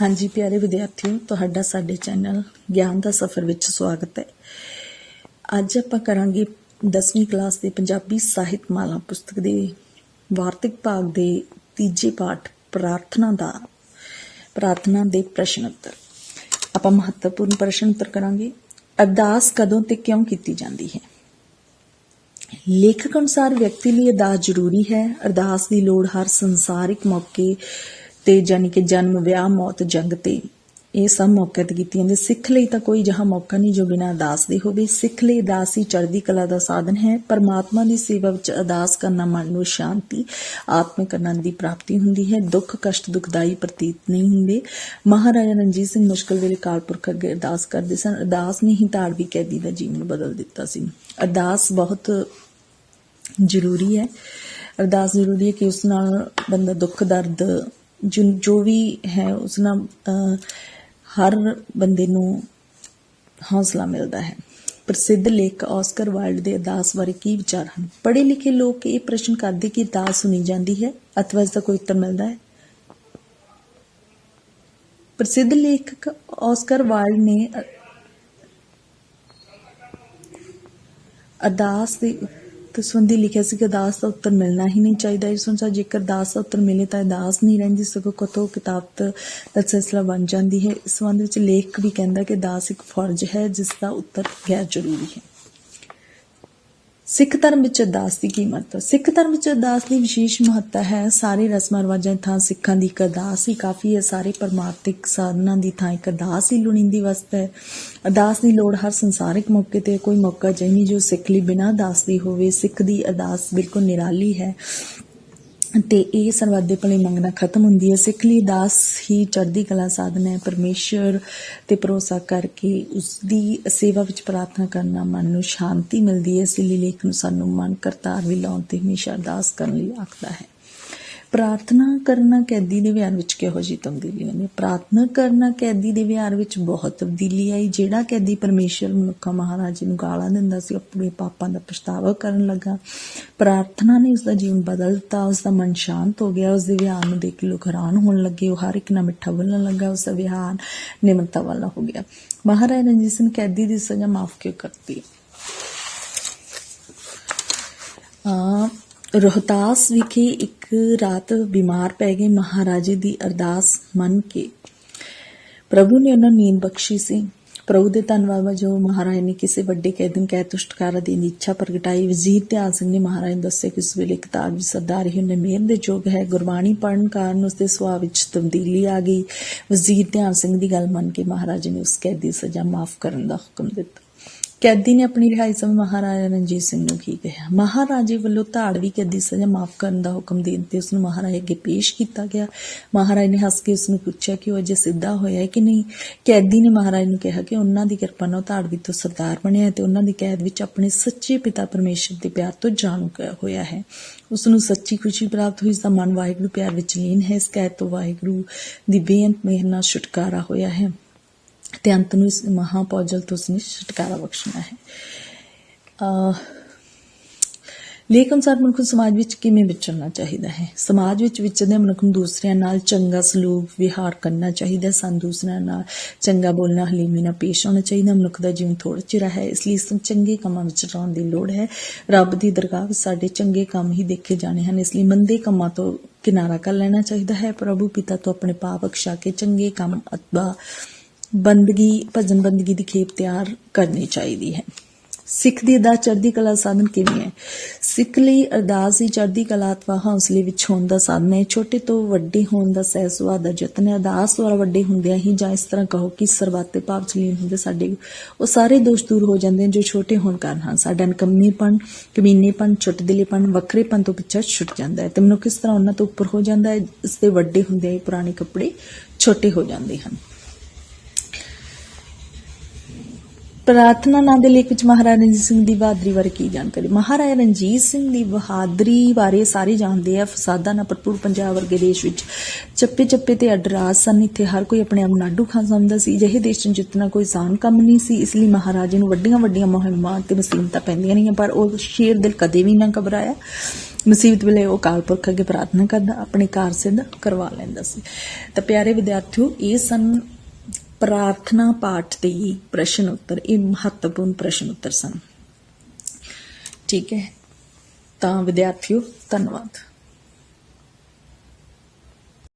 ਹਾਂਜੀ, ਪਿਆਰੇ ਵਿਦਿਆਰਥੀਓ, ਤੁਹਾਡਾ ਸਾਡੇ ਚੈਨਲ ਗਿਆਨ ਦਾ ਸਫ਼ਰ ਵਿੱਚ ਸਵਾਗਤ ਹੈ। ਅੱਜ ਆਪਾਂ ਕਰਾਂਗੇ 10ਵੀਂ ਕਲਾਸ ਦੇ ਪੰਜਾਬੀ ਸਾਹਿਤ ਮਾਲਾ ਪੁਸਤਕ ਦੇ ਵਾਰਤਕ ਭਾਗ ਦੇ ਤੀਜੇ ਪਾਠ ਪ੍ਰਾਰਥਨਾ ਦਾ, ਪ੍ਰਾਰਥਨਾ ਦੇ ਪ੍ਰਸ਼ਨ ਉੱਤਰ। ਆਪਾਂ ਮਹੱਤਵਪੂਰਨ ਪ੍ਰਸ਼ਨ ਉੱਤਰ ਕਰਾਂਗੇ। ਅਰਦਾਸ ਕਦੋਂ ਤੇ ਕਿਉਂ ਕੀਤੀ ਜਾਂਦੀ ਹੈ? ਲੇਖਕ ਅਨੁਸਾਰ ਵਿਅਕਤੀ ਲਈ ਅਰਦਾਸ ਜ਼ਰੂਰੀ ਹੈ। ਅਰਦਾਸ ਦੀ ਲੋੜ ਹਰ ਸੰਸਾਰਿਕ ਮੌਕੇ ਤੇ ਜਾਨੀ ਕਿ ਜਨਮ, ਵਿਆਹ, ਮੌਤ, ਜੰਗ ਤੇ ਇਹ ਸਭ ਮੌਕੇ ਤੇ ਕੀਤੀ ਜਾਂਦੀ ਸਿੱਖ ਲਈ ਤਾਂ ਕੋਈ ਜਹਾ ਮੌਕਾ ਨਹੀਂ ਜੋ ਬਿਨਾਂ ਅਰਦਾਸ ਦੇ ਹੋਵੇ। ਸਿੱਖ ਲਈ ਅਰਦਾਸ ਹੀ ਚੜ੍ਹਦੀ ਕਲਾ ਦਾ ਸਾਧਨ ਹੈ। ਪਰਮਾਤਮਾ ਦੀ ਸੇਵਾ ਵਿੱਚ ਅਰਦਾਸ ਕਰਨਾ ਮਨ ਨੂੰ ਸ਼ਾਂਤੀ, ਆਤਮਿਕ ਆਨੰਦ ਦੀ ਪ੍ਰਾਪਤੀ ਹੁੰਦੀ ਹੈ। ਦੁੱਖ, ਕਸ਼ਟ, ਦੁਖਦਾਈ ਪ੍ਰਤੀਤ ਨਹੀਂ ਹੁੰਦੇ। ਮਹਾਰਾਜਾ ਰਣਜੀਤ ਸਿੰਘ ਮੁਸ਼ਕਲ ਵੇਲੇ ਕਾਲਪੁਰਖ ਅੱਗੇ ਅਰਦਾਸ ਕਰਦੇ ਸਨ। ਅਰਦਾਸ ਨੇ ਹੀ ਧਾਰਮਿਕ ਕੈਦੀ ਦਾ ਜੀਵਨ ਬਦਲ ਦਿੱਤਾ ਸੀ। ਅਰਦਾਸ ਬਹੁਤ ਜ਼ਰੂਰੀ ਹੈ। ਅਰਦਾਸ ਜ਼ਰੂਰੀ ਹੈ ਕਿ ਉਸ ਨਾਲ ਬੰਦਾ ਦੁੱਖ, ਦਰਦ ਜੋ ਵੀ ਹੈ, ਉਸ ਨਾਲ ਹਰ ਬੰਦੇ ਨੂੰ ਹੌਸਲਾ ਮਿਲਦਾ ਹੈ। ਪ੍ਰਸਿੱਧ ਲੇਖਕ ਆਸਕਰ ਵਾਈਲਡ ਦੇ ਅਰਦਾਸ ਬਾਰੇ ਕੀ ਵਿਚਾਰ ਹਨ? ਪੜ੍ਹੇ ਲਿਖੇ ਲੋਕ ਇਹ ਪ੍ਰਸ਼ਨ ਕਰਦੇ ਕਿ ਅਰਦਾਸ ਸੁਣੀ ਜਾਂਦੀ ਹੈ, ਅਥਵਾ ਇਸ ਦਾ ਕੋਈ ਉੱਤਰ ਮਿਲਦਾ ਹੈ? ਪ੍ਰਸਿੱਧ ਲੇਖਕ ਆਸਕਰ ਵਾਈਲਡ ਨੇ ਅਰਦਾਸ ਦੇ ਉੱਤਰ ਸੰਬੰਧੀ ਲਿਖਿਆ ਸੀ ਕਿ ਦਾਸ ਦਾ ਉੱਤਰ ਮਿਲਣਾ ਹੀ ਨਹੀਂ ਚਾਹੀਦਾ। ਇਸ ਅਨੁਸਾਰ ਜੇਕਰ ਦਾਸ ਦਾ ਉੱਤਰ ਮਿਲੇ ਤਾਂ ਦਾਸ ਨਹੀਂ ਰਹਿੰਦੀ, ਸਗੋਂ ਕਤੋਂ ਕਿਤਾਬ ਦਾ ਸਿਲਸਿਲਾ ਬਣ ਜਾਂਦੀ ਹੈ। ਇਸ ਸੰਬੰਧ ਵਿੱਚ ਲੇਖਕ ਵੀ ਕਹਿੰਦਾ ਕਿ ਦਾਸ ਇੱਕ ਫਰਜ਼ ਹੈ, ਜਿਸ ਦਾ ਉੱਤਰ ਗੈਰ ਜ਼ਰੂਰੀ ਹੈ। ਸਿੱਖ ਧਰਮ ਵਿੱਚ ਅਰਦਾਸ ਦੀ ਕੀ ਮਹੱਤਵ ਸਿੱਖ ਧਰਮ ਵਿੱਚ ਅਰਦਾਸ ਦੀ ਵਿਸ਼ੇਸ਼ ਮਹੱਤਤਾ ਹੈ, ਸਾਰੇ ਰਸਮਾਂ ਰਿਵਾਜਾਂ ਥਾਂ ਸਿੱਖਾਂ ਦੀ ਇੱਕ ਅਰਦਾਸ ਹੀ ਕਾਫੀ ਹੈ, ਸਾਰੇ ਪਰਮਾਰਥਿਕ ਸਾਧਨਾਂ ਦੀ ਥਾਂ ਇੱਕ ਅਰਦਾਸ ਹੀ ਲੋੜੀਂਦੀ ਵਸਤ ਹੈ। ਅਰਦਾਸ ਦੀ ਲੋੜ ਹਰ ਸੰਸਾਰਿਕ ਮੌਕੇ ਤੇ, ਕੋਈ ਮੌਕਾ ਅਜਿਹਾ ਨਹੀਂ ਜੋ ਸਿੱਖ ਲਈ ਬਿਨਾਂ ਅਰਦਾਸ ਦੀ ਹੋਵੇ। ਸਿੱਖ ਦੀ ਅਰਦਾਸ ਬਿਲਕੁਲ ਨਿਰਾਲੀ ਹੈ। ਤੇ ਇਹ ਸਰਬੱਤ ਦੇ ਭਲੇ ਮੰਗਣਾ ਖਤਮ ਹੁੰਦੀ ਹੈ। ਸਿੱਖ ਲਈ ਦਾਸ ਹੀ ਚੜ੍ਹਦੀ ਕਲਾ ਸਾਧਨ ਹੈ। ਪਰਮੇਸ਼ਰ ਤੇ ਭਰੋਸਾ ਕਰਕੇ ਉਸ ਦੀ ਸੇਵਾ ਵਿੱਚ ਪ੍ਰਾਰਥਨਾ ਕਰਨਾ ਮਨ ਨੂੰ ਸ਼ਾਂਤੀ ਮਿਲਦੀ ਹੈ। ਇਸ ਲਈ ਲੇਖ ਨੂੰ ਸਾਨੂੰ ਮਨ ਕਰਤਾਰ ਵੀ ਲਾਉਣ ਤੇ ਹਮੇਸ਼ਾ ਅਰਦਾਸ ਕਰਨ ਲਈ ਆਖਦਾ ਹੈ। ਪ੍ਰਾਰਥਨਾ ਕਰਨਾ ਕੈਦੀ ਦੇ ਵਿਹਾਰ ਵਿੱਚ ਕਿਹੋ ਜਿਹੀ ਤਬਦੀਲੀ ਆਉਂਦੀ ਪ੍ਰਾਰਥਨਾ ਕਰਨਾ ਕੈਦੀ ਦੇ ਵਿਹਾਰ ਵਿੱਚ ਬਹੁਤ ਤਬਦੀਲੀ ਆਈ। ਜਿਹੜਾ ਕੈਦੀ ਪਰਮੇਸ਼ਰ ਮਨੁੱਖਾ ਮਹਾਰਾਜ ਨੂੰ ਗਾਲਾਂ ਦਿੰਦਾ ਸੀ ਆਪਣੇ ਪਾਪਾਂ ਦਾ ਪਛਤਾਵਾ ਕਰਨ ਲੱਗਾ। ਪ੍ਰਾਰਥਨਾ ਨੇ ਉਸ ਦਾ ਜੀਵਨ ਬਦਲ ਦਿੱਤਾ ਉਸ ਦਾ ਮਨ ਸ਼ਾਂਤ ਹੋ ਗਿਆ ਉਸ ਦੇ ਵਿਹਾਰ ਨੂੰ ਦੇਖ ਕੇ ਲੋਕ ਹੈਰਾਨ ਹੋਣ ਲੱਗੇ। ਉਹ ਹਰ ਇੱਕ ਨਾਲ ਮਿੱਠਾ ਬੋਲਣ ਲੱਗਾ ਉਸ ਦਾ ਵਿਹਾਰ ਨਿਮਰਤਾ ਵਾਲਾ ਹੋ ਗਿਆ। ਮਹਾਰਾਜ ਰਣਜੀਤ ਸਿੰਘ ਕੈਦੀ ਦੀ ਸਜ਼ਾ ਮਾਫ ਕਿਉਂ ਕਰਤੀ? ਆ ਰੋਹਤਾਸ ਵਿਖੇ ਇੱਕ ਰਾਤ ਬਿਮਾਰ ਪੈ ਗਏ ਮਹਾਰਾਜੇ ਦੀ ਅਰਦਾਸ ਮੰਨ ਕੇ। ਪ੍ਰਭੂ ਨੇ ਉਹਨਾਂ ਨੂੰ ਨੀਂਦ ਬਖਸ਼ੀ ਸੀ। ਪ੍ਰਭੂ ਦੇ ਧੰਨਵਾਦ ਵਜੋਂ ਮਹਾਰਾਜ ਨੇ ਕਿਸੇ ਵੱਡੇ ਕੈਦੀ ਨੂੰ ਕਹਿ ਦੀ ਇੱਛਾ ਪ੍ਰਗਟਾਈ। ਵਜ਼ੀਰ ਧਿਆਨ ਸਿੰਘ ਨੇ ਮਹਾਰਾਜ ਨੂੰ ਦੱਸਿਆ ਕਿ ਉਸ ਵੇਲੇ ਕਿਤਾਬ ਵੀ ਸਰਦਾਰ ਹੀ ਉਹਨੇ ਮਿਹਰ ਦੇ ਯੋਗ ਹੈ। ਗੁਰਬਾਣੀ ਪੜਨ ਕਾਰਨ ਉਸ ਦੇ ਸੁਭਾਅ ਵਿੱਚ ਤਬਦੀਲੀ ਆ ਗਈ। ਵਜ਼ੀਰ ਧਿਆਨ ਸਿੰਘ ਦੀ ਗੱਲ ਮੰਨ ਕੇ ਮਹਾਰਾਜ ਨੇ ਉਸ ਕੈਦੀ ਸਜ਼ਾ ਮਾਫ ਕਰਨ ਦਾ ਹੁਕਮ ਦਿੱਤਾ। ਕੈਦੀ ਨੇ ਆਪਣੀ ਰਿਹਾਈ ਸਮੇਂ ਮਹਾਰਾਜਾ ਰਣਜੀਤ ਸਿੰਘ ਨੂੰ ਕੀ ਕਿਹਾ? ਮਹਾਰਾਜੇ ਵੱਲੋਂ ਧਾੜਵੀ ਕੈਦੀ ਸਜ਼ਾ ਮਾਫ ਕਰਨ ਦਾ ਹੁਕਮ ਦੇਣ ਤੇ ਉਸ ਨੂੰ ਮਹਾਰਾਜੇ ਅੱਗੇ ਪੇਸ਼ ਕੀਤਾ ਗਿਆ। ਮਹਾਰਾਜ ਨੇ ਹੱਸ ਕੇ ਉਸ ਨੂੰ ਪੁੱਛਿਆ ਕਿ ਉਹ ਅਜੇ ਸਿੱਧਾ ਹੋਇਆ ਹੈ ਕਿ ਨਹੀਂ? ਕੈਦੀ ਨੇ ਮਹਾਰਾਜ ਨੂੰ ਕਿਹਾ ਕਿ ਉਹਨਾਂ ਦੀ ਕਿਰਪਾ ਨਾਲ ਧਾੜਵੀ ਤੋਂ ਸਰਦਾਰ ਬਣਿਆ ਹੈ ਤੇ ਉਹਨਾਂ ਦੀ ਕੈਦ ਵਿੱਚ ਆਪਣੇ ਸੱਚੇ ਪਿਤਾ ਪਰਮੇਸ਼ਰ ਦੇ ਪਿਆਰ ਤੋਂ ਜਾਣੂ ਹੋਇਆ ਹੈ। ਉਸ ਨੂੰ ਸੱਚੀ ਖੁਸ਼ੀ ਪ੍ਰਾਪਤ ਹੋਈ, ਇਸ ਦਾ ਮਨ ਵਾਹਿਗੁਰੂ ਪਿਆਰ ਵਿੱਚ ਲੀਨ ਹੈ। ਇਸ ਕੈਦ ਤੋਂ ਵਾਹਿਗੁਰੂ ਦੀ ਬੇਅੰਤ ਮਿਹਰ ਨਾਲ ਛੁਟਕਾਰਾ ਹੋਇਆ ਹੈ। ਤੇ ਅੰਤ ਨੂੰ ਇਸ ਮਹਾਪੌਜਲ ਤੋਂ ਉਸਨੇ ਛੁਟਕਾਰਾ ਬਖਸ਼ਣਾ ਹੈ। ਅਹ ਲੇਖ ਮਨੁੱਖ ਨੂੰ ਸਮਾਜ ਵਿੱਚ ਕਿਵੇਂ ਵਿਚਰਨਾ ਚਾਹੀਦਾ ਹੈ? ਸਮਾਜ ਵਿੱਚ ਵਿਚਰਦੇ ਮਨੁੱਖ ਨੂੰ ਦੂਸਰਿਆਂ ਨਾਲ ਚੰਗਾ ਸਲੂਕ ਵਿਹਾਰ ਕਰਨਾ ਚਾਹੀਦਾ ਹੈ। ਦੂਸਰਿਆਂ ਨਾਲ ਚੰਗਾ ਬੋਲਣਾ, ਹਲੀਮੀ ਨਾਲ ਪੇਸ਼ ਆਉਣਾ ਚਾਹੀਦਾ ਮਨੁੱਖ ਦਾ ਜੀਵਨ ਥੋੜਾ ਚਿਰ ਹੈ, ਇਸ ਲਈ ਇਸ ਨੂੰ ਚੰਗੇ ਕੰਮਾਂ ਵਿੱਚ ਲਾਉਣ ਦੀ ਲੋੜ ਹੈ। ਰੱਬ ਦੀ ਦਰਗਾਹ ਵਿੱਚ ਸਾਡੇ ਚੰਗੇ ਕੰਮ ਹੀ ਦੇਖੇ ਜਾਣੇ ਹਨ, ਇਸ ਲਈ ਮੰਦੇ ਕੰਮਾਂ ਤੋਂ ਕਿਨਾਰਾ ਕਰ ਲੈਣਾ ਚਾਹੀਦਾ ਹੈ। ਪ੍ਰਭੂ ਪਿਤਾ ਤੋਂ ਆਪਣੇ ਪਾਪ ਬਖਸ਼ਾ ਕੇ ਚੰਗੇ ਕੰਮ ਅਥਵਾ ਬੰਦਗੀ, ਭਜਨ ਬੰਦਗੀ ਦੀ ਖੇਪ ਤਿਆਰ ਕਰਨੀ ਚਾਹੀਦੀ ਹੈ। ਸਿੱਖ ਦੀ ਅਰਦਾਸ ਚੜ੍ਹਦੀ ਕਲਾ ਸਾਧਨ ਕਿਵੇਂ ਹੈ? ਸਿੱਖ ਲਈ ਅਰਦਾਸ ਹੀ ਚੜ੍ਹਦੀ ਕਲਾ ਅਥਵਾ ਹੌਸਲੇ ਵਿੱਚ ਹੋਣ ਦਾ ਸਾਧਨ ਹੈ। ਛੋਟੇ ਤੋਂ ਵੱਡੇ ਹੋਣ ਦਾ ਸਹਿ ਸੁਭਾਅ ਦਾ ਯਤਨ ਹੈ। ਅਰਦਾਸ ਦੁਆਰਾ ਵੱਡੇ ਹੁੰਦਿਆਂ ਹੀ ਜਾਂ ਇਸ ਤਰ੍ਹਾਂ ਕਹੋ ਕਿ ਸਰਬੱਤੇ ਭਾਵ ਚ ਲੀਨ ਹੁੰਦੇ ਸਾਡੇ ਉਹ ਸਾਰੇ ਦੋਸ਼ ਦੂਰ ਹੋ ਜਾਂਦੇ ਨੇ ਜੋ ਛੋਟੇ ਹੋਣ ਕਾਰਨ ਹਨ। ਸਾਡਾ ਨਕੰਮੀਪਣ ਕਮੀਨੇਪਣ, ਛੁੱਟਦਿਲੇਪਣ, ਵੱਖਰੇਪਣ ਤੋਂ ਪਿੱਛੇ ਛੁੱਟ ਜਾਂਦਾ ਹੈ ਤੇ ਮਨੁੱਖ ਇਸ ਤਰ੍ਹਾਂ ਉਹਨਾਂ ਤੋਂ ਉੱਪਰ ਹੋ ਜਾਂਦਾ ਹੈ। ਇਸ ਦੇ ਵੱਡੇ ਹੁੰਦਿਆਂ ਹੀ ਪੁਰਾਣੇ ਕੱਪੜੇ ਛੋਟੇ ਹੋ ਜਾਂਦੇ ਹਨ। ਪ੍ਰਾਰਥਨਾ ਨਾਂ ਦੇ ਲੇਖ ਵਿੱਚ ਮਹਾਰਾਜਾ ਰਣਜੀਤ ਸਿੰਘ ਦੀ ਬਹਾਦਰੀ ਬਾਰੇ ਕੀ ਜਾਣਕਾਰੀ? ਮਹਾਰਾਜਾ ਰਣਜੀਤ ਸਿੰਘ ਦੀ ਬਹਾਦਰੀ ਬਾਰੇ ਸਾਰੇ ਜਾਣਦੇ ਆ, ਫਸਾਦਾਂ ਨਾਲ ਭਰਪੂਰ ਪੰਜਾਬ ਵਰਗੇ ਦੇਸ਼ ਵਿੱਚ ਚੱਪੇ ਚੱਪੇ ਤੇ ਅਡਰਾਸ ਸਨ। ਇੱਥੇ ਹਰ ਕੋਈ ਆਪਣੇ ਆਪ ਨਾਡੂ ਖਾਨ ਸਮਝਦਾ ਸੀ। ਜਿਹੇ ਦੇਸ਼ ਨੂੰ ਜਿੱਤਣਾ ਕੋਈ ਆਸਾਨ ਕੰਮ ਨਹੀਂ ਸੀ, ਇਸ ਲਈ ਮਹਾਰਾਜੇ ਨੂੰ ਵੱਡੀਆਂ ਵੱਡੀਆਂ ਮੁਹਿੰਮਾਂ ਤੇ ਮੁਸੀਬਤਾਂ ਪੈਂਦੀਆਂ ਰਹੀਆਂ, ਪਰ ਉਹ ਸ਼ੇਰ ਦਿਲ ਕਦੇ ਵੀ ਨਾ ਘਬਰਾਇਆ। ਮੁਸੀਬਤ ਵੇਲੇ ਉਹ ਕਾਲ ਪੁਰਖ ਅੱਗੇ ਪ੍ਰਾਰਥਨਾ ਕਰਦਾ, ਆਪਣੇ ਕਾਰ ਸਿੱਧ ਕਰਵਾ ਲੈਂਦਾ ਸੀ। ਤਾਂ ਪਿਆਰੇ ਵਿਦਿਆਰਥੀਓ, ਇਹ ਸਨ ਪ੍ਰਾਰਥਨਾ ਪਾਠ ਦੇ ਹੀ ਪ੍ਰਸ਼ਨ ਉੱਤਰ, ਇਹ ਮਹੱਤਵਪੂਰਨ ਪ੍ਰਸ਼ਨ ਉੱਤਰ ਸਨ। ਠੀਕ ਹੈ, ਤਾਂ ਵਿਦਿਆਰਥੀਓ, ਧੰਨਵਾਦ।